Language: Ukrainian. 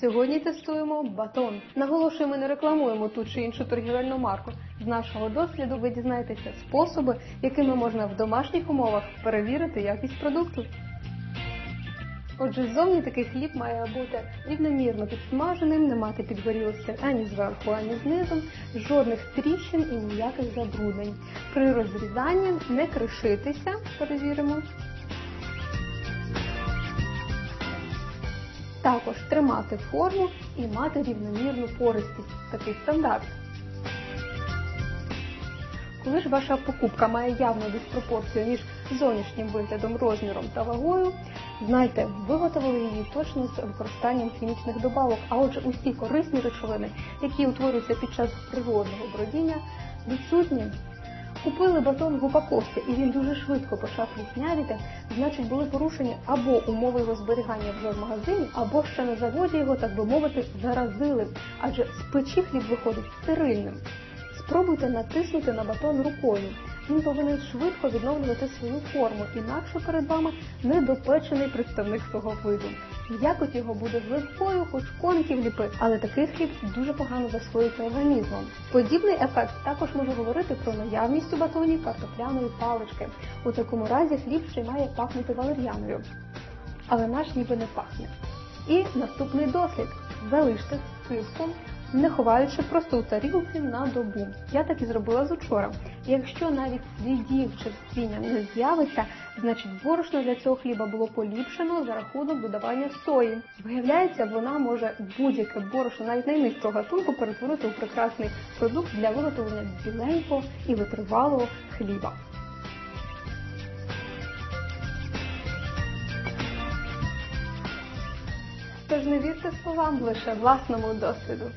Сьогодні тестуємо батон. Наголошуємо, не рекламуємо ту чи іншу торгівельну марку. З нашого досліду ви дізнаєтеся способи, якими можна в домашніх умовах перевірити якість продукту. Отже, ззовні такий хліб має бути рівномірно підсмаженим, не мати підгорілості ані зверху, ані знизу, жодних тріщин і ніяких забруднень. При розрізанні не кришитися, перевіримо. Також тримати форму і мати рівномірну пористість. Такий стандарт. Коли ж ваша покупка має явну диспропорцію між зовнішнім виглядом, розміром та вагою, знайте, виготовили її точно з використанням хімічних добавок, а отже, усі корисні речовини, які утворюються під час природного бродіння, відсутні. Купили батон в упаковці і він дуже швидко почав пліснявіти, значить були порушені або умови його зберігання вже в магазині, або ще на заводі його, так би мовити, заразили, адже з печі хліб виходить стерильним. Спробуйте натиснути на батон рукою. Він повинен швидко відновлювати свою форму, інакше перед вами недопечений представник свого виду. Якось його буде гливкою, хоч конків ліпи, але такий хліб дуже погано засвоюється організмом. Подібний ефект також може говорити про наявність у батоні картопляної палички. У такому разі хліб ще має пахнути валер'яною. Але наш ніби не пахне. І наступний дослід. Залиште сивку, не ховаючи просто у тарілці на добу. Я так і зробила з учора. Якщо навіть слідів черствіння не з'явиться, значить борошно для цього хліба було поліпшено за рахунок додавання сої. Виявляється, вона може будь-яке борошно, навіть найнижчого гатунку, перетворити у прекрасний продукт для виготовлення біленького і витривалого хліба. Тож не вірте словам лише власному досвіду.